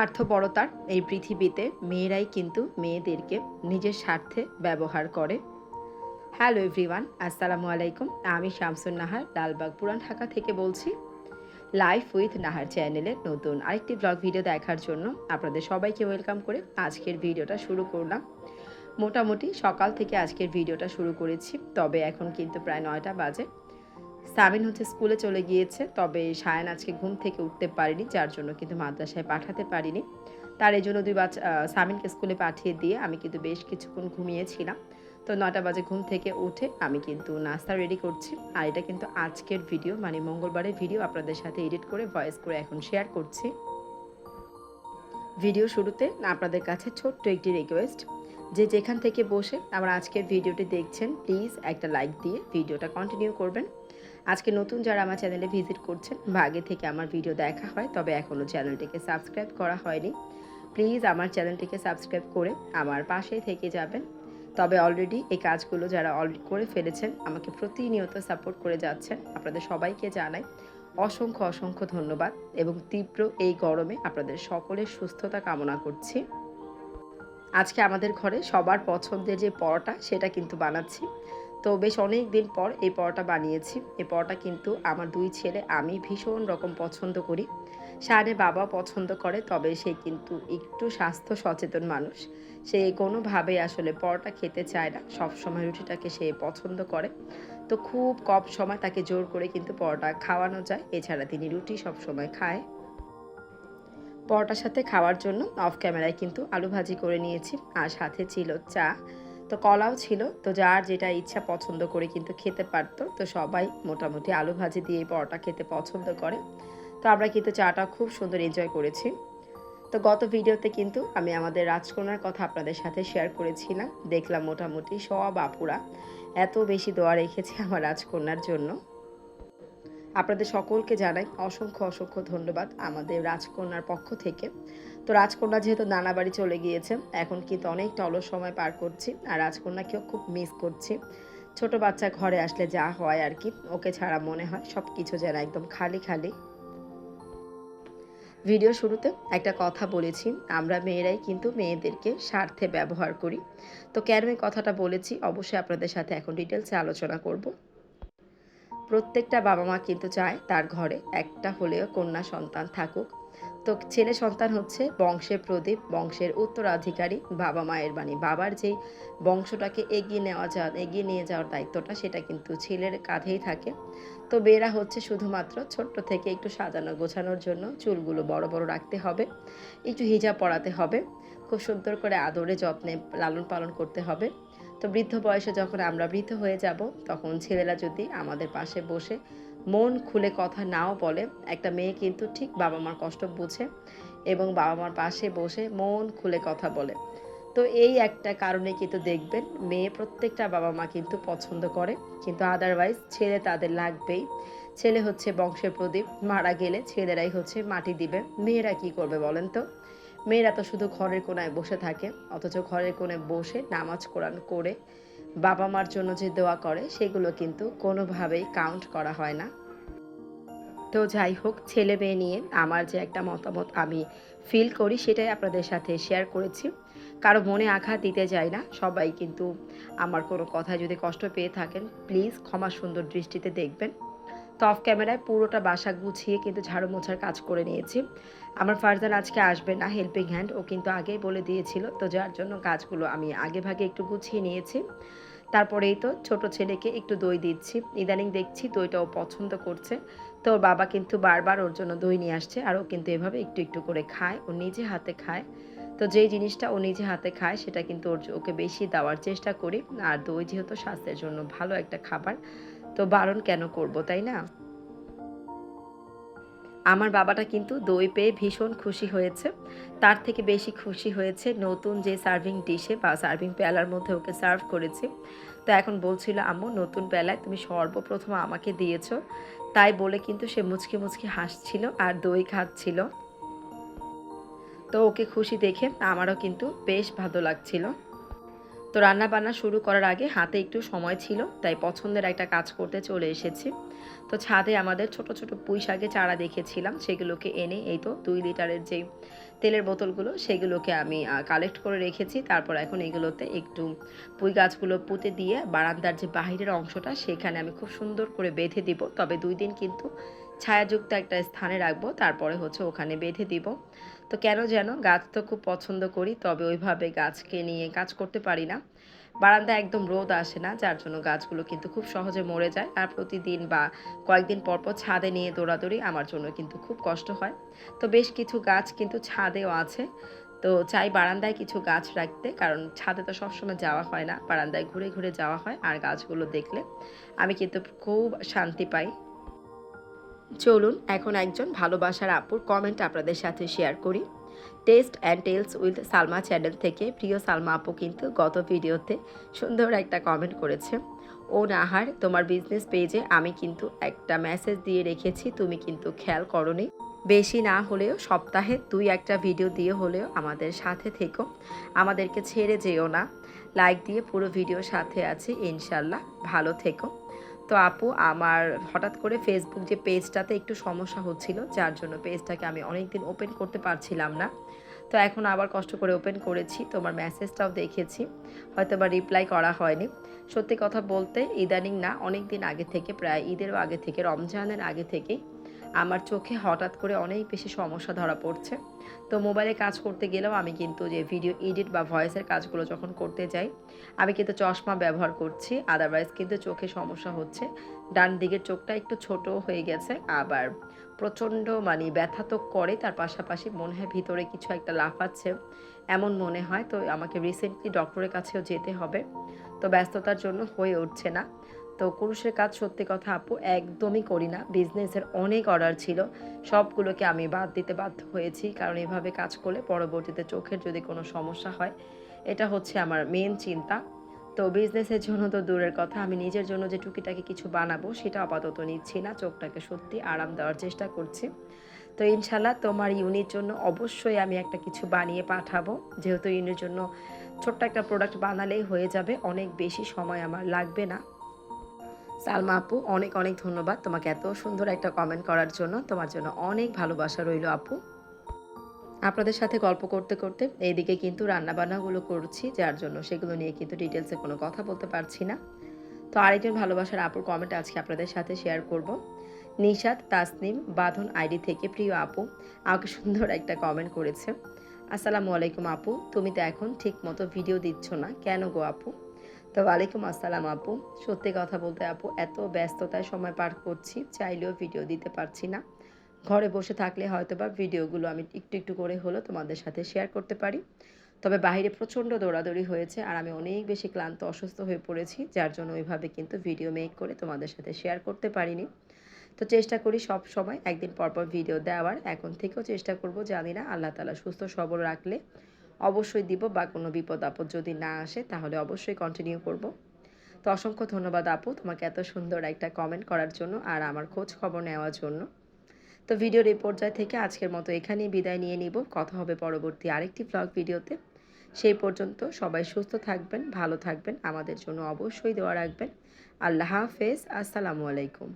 স্বার্থপরতার এই পৃথিবীতে মেয়েরাই কিন্তু মেয়েদেরকে নিজের স্বার্থে ব্যবহার করে। হ্যালো এভরিওয়ান, আসসালামু আলাইকুম। আমি শামসুন নাহার, লালবাগ পুরান ঢাকা থেকে বলছি, লাইফ উইথ নাহার চ্যানেলের নতুন আরেকটি ব্লগ ভিডিও দেখার জন্য আপনাদের সবাইকে ওয়েলকাম করে আজকের ভিডিওটা শুরু করলাম। মোটামুটি সকাল থেকে আজকের ভিডিওটা শুরু করেছি, তবে এখন কিন্তু প্রায় নয়টা বাজে। সামিন হচ্ছে স্কুলে চলে গিয়েছে, তবে সায়ান আজকে ঘুম থেকে উঠতে পারিনি, যার জন্য কিন্তু মাদ্রাসায় পাঠাতে পারিনি। তার এই জন্য দুই বাচ্চা সামিনকে স্কুলে পাঠিয়ে দিয়ে আমি কিন্তু বেশ কিছুক্ষণ ঘুমিয়েছিলাম। তো নটা বাজে ঘুম থেকে উঠে আমি কিন্তু নাস্তা রেডি করছি। আর এটা কিন্তু আজকের ভিডিও মানে মঙ্গলবারের ভিডিও আপনাদের সাথে এডিট করে ভয়েস করে এখন শেয়ার করছি। ভিডিও শুরুতে আপনাদের কাছে ছোট্ট একটি রিকোয়েস্ট যে যেখান থেকে বসে আমার আজকের ভিডিওটি দেখছেন প্লিজ একটা লাইক দিয়ে ভিডিওটা কন্টিনিউ করবেন। আজকে নতুন যারা আমার চ্যানেলে ভিজিট করছেন বা আগে থেকে আমার ভিডিও দেখা হয়, তবে এখনও চ্যানেলটিকে সাবস্ক্রাইব করা হয়নি প্লিজ আমার চ্যানেলটিকে সাবস্ক্রাইব করে আমার পাশেই থেকে যাবেন। তবে অলরেডি এই কাজগুলো যারা অলরেডি করে ফেলেছেন, আমাকে প্রতিনিয়ত সাপোর্ট করে যাচ্ছেন, আপনাদের সবাইকে জানাই অসংখ্য অসংখ্য ধন্যবাদ এবং তীব্র এই গরমে আপনাদের সকলের সুস্থতা কামনা করছি। আজকে আমাদের ঘরে সবার পছন্দের যে পরোটা, সেটা কিন্তু বানাচ্ছি। তো বেশ অনেক দিন পর এই পরোটা বানিয়েছি। এই পরোটা কিন্তু আমার দুই ছেলে, আমি ভীষণ রকম পছন্দ করি। সারে বাবা পছন্দ করে, তবে সে কিন্তু একটু স্বাস্থ্য সচেতন মানুষ। সে কোনোভাবেই আসলে পরোটা খেতে চায় না। সবসময় রুটিটাকে সে পছন্দ করে। তো খুব কম সময় তাকে জোর করে কিন্তু পরোটা খাওয়ানো যায়। এছাড়া তিনি রুটি সবসময় খায়। পরোটার সাথে খাওয়ার জন্য অফ ক্যামেরায় কিন্তু আলু ভাজি করে নিয়েছি। আর সাথে ছিল চা। তো কলাও ছিল, তো যার যেটা ইচ্ছা পছন্দ করে কিন্তু খেতে পারতো। তো সবাই মোটামুটি আলু ভাজি দিয়ে পরোটা খেতে পছন্দ করে। তো আমরা কিন্তু চাটা খুব সুন্দর এনজয় করেছি। তো গত ভিডিওতে কিন্তু আমি আমাদের রাজকন্যার কথা আপনাদের সাথে শেয়ার করেছিলাম। দেখলাম মোটামুটি সব আপুরা এত বেশি দোয়া রেখেছে আমার রাজকন্যার জন্য। আপনাদের সকলকে জানাই অসংখ্য অসংখ্য ধন্যবাদ আমাদের রাজকন্যার পক্ষ থেকে। তো রাজকন্যা যেহেতু নানা বাড়ি চলে গিয়েছে, এখন কিন্তু অনেকটা অলস সময় পার করছি আর রাজকন্যাকেও খুব মিস করছি। ছোট বাচ্চা ঘরে আসলে যা হয় আর কি, ওকে ছাড়া মনে হয় সব কিছু যেন একদম খালি খালি। ভিডিও শুরুতে একটা কথা বলেছি, আমরা মেয়েরাই কিন্তু মেয়েদেরকে স্বার্থে ব্যবহার করি। তো কেন এই কথাটা বলেছি, অবশ্যই আপনাদের সাথে এখন ডিটেলসে আলোচনা করব। প্রত্যেকটা বাবা মা কিন্তু চায় তার ঘরে একটা হলেও কন্যা সন্তান থাকুক তো ছেলে সন্তান হচ্ছে। বংশের প্রদীপ, বংশের উত্তরাধিকারী, বাবা মায়ের বাণী। বাবার যেই বংশটাকে এগিয়ে নেওয়া যা, এগিয়ে নিয়ে যাওয়ার দায়িত্বটা, সেটা কিন্তু ছেলের কাঁধেই থাকে। তো বেরা হচ্ছে শুধুমাত্র ছোট্ট থেকে একটু সাজানো, গোছানোর জন্য। চুলগুলো বড় বড় রাখতে হবে। একটু হিজাব পড়াতে হবে। খুব সুন্দর করে আদরে যত্নে লালন পালন করতে হবে। তো বৃদ্ধ বয়সে যখন আমরা বৃদ্ধ হয়ে যাব, তখন ছেলেরা যদি আমাদের পাশে বসে মন খুলে কথা নাও বলে। একটা মেয়ে কিন্তু ঠিক বাবা মার কষ্ট বুঝে এবং বাবা মার পাশে বসে মন খুলে কথা বলে। তো এই একটা কারণে কিন্তু দেখবেন মেয়ে প্রত্যেকটা বাবা মা কিন্তু পছন্দ করে। কিন্তু আদারওয়াইজ ছেলে তাদের লাগবেই। ছেলে হচ্ছে বংশের প্রদীপ, মারা গেলে ছেলেরাই হচ্ছে মাটি দিবে। মেয়েরা কি করবে বলেন তো? মেয়েরা তো শুধু ঘরের কোনায় বসে থাকে, অথচ ঘরের কোণে বসে নামাজ কোরআন করে বাবা মার জন্য যে দোয়া করে, সেগুলো কিন্তু কোনোভাবেই কাউন্ট করা হয় না। তো যাই হোক, ছেলে মেয়ে নিয়ে আমার যে একটা মতামত আমি ফিল করি, সেটাই আপনাদের সাথে শেয়ার করেছি। কারও মনে আঘাত দিতে যাই না, সবাই কিন্তু আমার কোনো কথা যদি কষ্ট পেয়ে থাকেন প্লিজ ক্ষমা সুন্দর দৃষ্টিতে দেখবেন। তো অফ ক্যামেরায় পুরোটা বাসা গুছিয়ে কিন্তু ঝাড়ু মোছার কাজ করে নিয়েছি। আমার ফারজান আজকে আসবে না হেল্পিং হ্যান্ড ও কিন্তু আগেই বলে দিয়েছিল। তো যার জন্য কাজগুলো আমি আগে ভাগে একটু গুছিয়ে নিয়েছি। তারপরেই তো ছোট ছেলেকে একটু দই দিচ্ছি। ইদানিং দেখছি দইটা ও পছন্দ করছে। তো ওর বাবা কিন্তু বারবার ওর জন্য দই নিয়ে আসছে আর ও কিন্তু এভাবে একটু একটু করে খায়। ও নিজে হাতে খায়। তো যেই জিনিসটা ও নিজে হাতে খায়, সেটা কিন্তু ওর ওকে বেশি দেওয়ার চেষ্টা করি। আর দই যেহেতু স্বাস্থ্যের জন্য ভালো একটা খাবার তো বারণ কেন করব, তাই না? আমার বাবাটা কিন্তু দই পেয়ে ভীষণ খুশি হয়েছে। তার থেকে বেশি খুশি হয়েছে নতুন যে সার্ভিং ডিশে বা সার্ভিং পেয়ালার মধ্যে ওকে সার্ভ করেছি। তো এখন বলছিল, আম্মু, নতুন বেলায় তুমি সর্বপ্রথম আমাকে দিয়েছ। তাই বলে কিন্তু সে মুচকি মুচকি হাসছিল আর দই খাচ্ছিল। তো ওকে খুশি দেখে আমারও কিন্তু বেশ ভালো লাগছিল। তো রান্না বান্না শুরু করার আগে হাতে একটু সময় ছিল, তাই পছন্দের একটা কাজ করতে চলে এসেছি। তো ছাদে আমাদের ছোট ছোট পুঁই শাকে চারা দেখেছিলাম, সেগুলোকে এনে এই তো দুই লিটারের যে তেলের বোতলগুলো, সেগুলোকে আমি কালেক্ট করে রেখেছি। তারপর এখন এগুলোতে একটু পুঁই গাছগুলো পুঁতে দিয়ে বারান্দার যে বাহিরের অংশটা, সেখানে আমি খুব সুন্দর করে বেঁধে দিব। তবে দুই দিন কিন্তু ছায়াযুক্ত একটা স্থানে রাখব, তারপরে হচ্ছে ওখানে বেঁধে দিব। তো কেন যেন গাছ তো খুব পছন্দ করি, তবে ওইভাবে গাছকে নিয়ে কাজ করতে পারি না। বারান্দা একদম রোদ আসে না, যার জন্য গাছগুলো কিন্তু খুব সহজে মরে যায়। আর প্রতিদিন বা কয়েকদিন পরপর ছাদে নিয়ে দৌড়াদৌড়ি আমার জন্য কিন্তু খুব কষ্ট হয়। তো বেশ কিছু গাছ কিন্তু ছাদেও আছে। তো চাই বারান্দায় কিছু গাছ রাখতে, কারণ ছাদে তো সবসময় যাওয়া হয় না। বারান্দায় ঘুরে ঘুরে যাওয়া হয়, আর গাছগুলো দেখলে আমি কিন্তু খুব শান্তি পাই। চলুন, এখন একজন ভালোবাসার আপুর কমেন্ট আপনাদের সাথে শেয়ার করি। Taste and tales with Salma channel থেকে প্রিয় সালমা আপু কিন্তু গত ভিডিওতে সুন্দর একটা কমেন্ট করেছে। ও নাহার, তোমার বিজনেস পেজে আমি কিন্তু একটা মেসেজ দিয়ে রেখেছি, তুমি কিন্তু খেয়াল করনি। বেশি না হলেও সপ্তাহে দুই একটা ভিডিও দিয়ে হলেও আমাদের সাথে থেকো। আমাদেরকে ছেড়ে যেও না। লাইক দিয়ে পুরো ভিডিওর সাথে আছি, ইনশাল্লাহ ভালো থেকো। তো আপু, আমার হঠাৎ করে ফেসবুক যে পেজটাতে একটু সমস্যা হচ্ছিল, যার জন্য পেজটাকে আমি অনেক দিন ওপেন করতে পারছিলাম না। তো এখন আবার কষ্ট করে ওপেন করেছি, তোমার মেসেজটাও দেখেছি হয়তো বা রিপ্লাই করা হয়নি। সত্যি কথা বলতে, ইদানিং না অনেক দিন আগে থেকে, প্রায় ঈদেরও আগে থেকে, রমজানের আগে থেকেই আমার চোখে হঠাৎ করে অনেক বেশি সমস্যা ধরা পড়ছে। তো মোবাইলে কাজ করতে গেলেও আমি কিন্তু যে ভিডিও এডিট বা ভয়েসের কাজগুলো যখন করতে যাই, আমি কিন্তু চশমা ব্যবহার করছি। আদারওয়াইজ কিন্তু চোখে সমস্যা হচ্ছে। ডান দিকের চোখটা একটু ছোট হয়ে গেছে। আবার প্রচণ্ড মানে ব্যথা তো করে, তার পাশাপাশি মনে হয় ভিতরে কিছু একটা লাফাচ্ছে এমন মনে হয়। তো আমাকে রিসেন্টলি ডক্টরের কাছেও যেতে হবে। তো ব্যস্ততার জন্য হয়ে উঠছে না। তো কুরুষের কাজ সত্যি কথা আপু একদমই করি না। বিজনেসের অনেক অর্ডার ছিল। সবগুলোকে আমি বাদ দিতে বাধ্য হয়েছি। কারণ এভাবে কাজ করলে পরবর্তীতে চোখের যদি কোনো সমস্যা হয়, এটা হচ্ছে আমার মেন চিন্তা। তো বিজনেসের জন্য তো দূরের কথা। আমি নিজের জন্য যে টুকিটাকে কিছু বানাবো, সেটা আপাতত নিচ্ছি না। চোখটাকে সত্যি আরাম দেওয়ার চেষ্টা করছি। তো ইনশাল্লাহ তোমার ইউনির জন্য অবশ্যই আমি একটা কিছু বানিয়ে পাঠাবো। যেহেতু ইউনির জন্য ছোট্ট একটা প্রোডাক্ট বানালেই হয়ে যাবে। অনেক বেশি সময় আমার লাগবে না। সালমা আপু, অনেক অনেক ধন্যবাদ তোমাকে এত সুন্দর একটা কমেন্ট করার জন্য। তোমার জন্য অনেক ভালোবাসা রইল আপু। আপনাদের সাথে গল্প করতে করতে এইদিকে কিন্তু রান্নাবান্নাগুলো করছি, যার জন্য সেগুলো নিয়ে কিন্তু ডিটেলসে কোনো কথা বলতে পারছি না। তো আরেকজন ভালোবাসার আপুর কমেন্ট আজকে আপনাদের সাথে শেয়ার করব। নিশাদ তাসনিম, বাঁধন আইডি থেকে প্রিয় আপু, আমাকে সুন্দর একটা কমেন্ট করেছে। আসসালামু আলাইকুম আপু, তুমি তো এখন ঠিক মতো ভিডিও দিচ্ছ না। কেন গো আপু? তো ওয়ালাইকুম আসসালাম আপু। সত্যি কথা বলতে আপু, এত ব্যস্ততায় সময় পার করছি, চাইলেও ভিডিও দিতে পারছি না। ঘরে বসে থাকলে হয়তো বা ভিডিওগুলো আমি একটু একটু করে হলো তোমাদের সাথে শেয়ার করতে পারি। তবে বাইরে প্রচণ্ড দৌড়াদৌড়ি হয়েছে আর আমি অনেক বেশি ক্লান্ত, অসুস্থ হয়ে পড়েছি, যার জন্য ওইভাবে কিন্তু ভিডিও মেক করে তোমাদের সাথে শেয়ার করতে পারিনি। তো চেষ্টা করি সব সময় একদিন পরপর ভিডিও দেওয়ার। এখন থেকেও চেষ্টা করব, জানি না, আল্লাহ তালা সুস্থ সবল রাখলে অবশ্যই দিব বা কোনো বিপদ আপদ যদি না আসে, তাহলে অবশ্যই কন্টিনিউ করব। তো অসংখ্য ধন্যবাদ আপু তোমাকে এত সুন্দর একটা কমেন্ট করার জন্য আর আমার খোঁজ খবর নেওয়ার জন্য। তো ভিডিওর এই পর্যায় থেকে আজকের মতো এখানেই বিদায় নিয়ে নিব। কথা হবে পরবর্তী আরেকটি ব্লগ ভিডিওতে সেই পর্যন্ত সবাই সুস্থ থাকবেন, ভালো থাকবেন, আমাদের জন্য অবশ্যই দেওয়া রাখবেন। আল্লাহ হাফেজ, আসসালামু আলাইকুম।